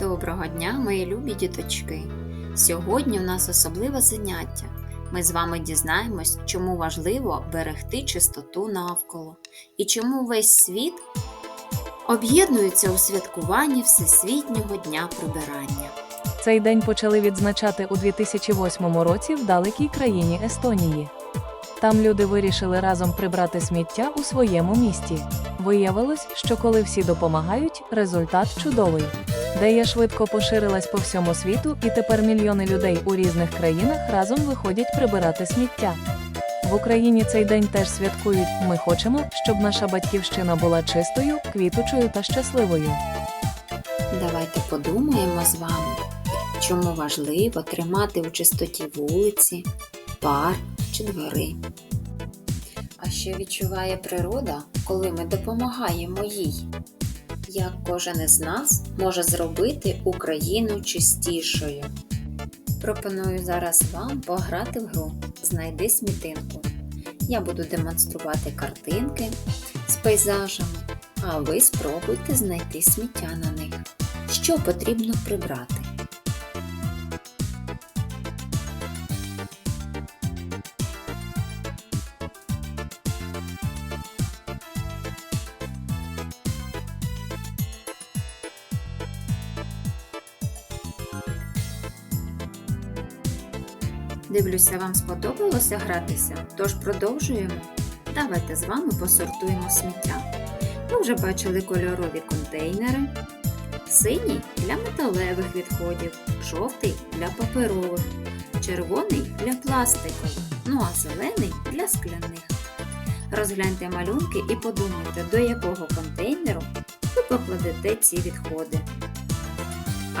Доброго дня, мої любі діточки! Сьогодні у нас особливе заняття. Ми з вами дізнаємось, чому важливо берегти чистоту навколо і чому весь світ об'єднується у святкуванні Всесвітнього дня прибирання. Цей день почали відзначати у 2008 році в далекій країні Естонії. Там люди вирішили разом прибрати сміття у своєму місті. Виявилось, що коли всі допомагають, результат чудовий. Дея швидко поширилась по всьому світу, і тепер мільйони людей у різних країнах разом виходять прибирати сміття. В Україні цей день теж святкують. Ми хочемо, щоб наша батьківщина була чистою, квітучою та щасливою. Давайте подумаємо з вами, чому важливо тримати у чистоті вулиці, парк чи двори. А що відчуває природа, коли ми допомагаємо їй? Як кожен із нас може зробити Україну чистішою? Пропоную зараз вам пограти в гру Знайди смітинку. Я буду демонструвати картинки з пейзажами, а ви спробуйте знайти сміття на них. Що потрібно прибрати? Дивлюся, вам сподобалося гратися, тож продовжуємо. Давайте з вами посортуємо сміття. Ви вже бачили кольорові контейнери, синій для металевих відходів, жовтий для паперових, червоний для пластикових, ну а зелений для скляних. Розгляньте малюнки і подумайте, до якого контейнеру ви покладете ці відходи.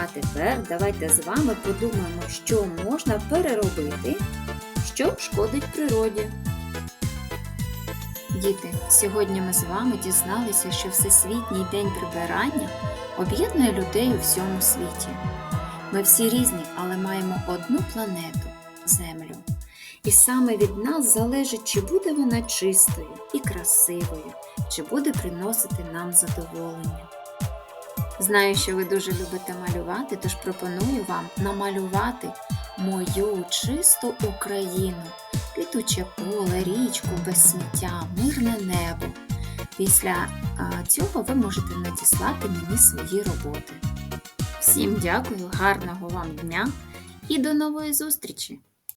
А тепер давайте з вами подумаємо, що можна переробити, що шкодить природі. Діти, сьогодні ми з вами дізналися, що Всесвітній день прибирання об'єднує людей у всьому світі. Ми всі різні, але маємо одну планету Землю. І саме від нас залежить, чи буде вона чистою і красивою, чи буде приносити нам задоволення. Знаю, що ви дуже любите малювати, тож пропоную вам намалювати мою чисту Україну, квітуче поле, річку без сміття, мирне небо. Після цього ви можете надіслати мені свої роботи. Всім дякую, гарного вам дня і до нової зустрічі!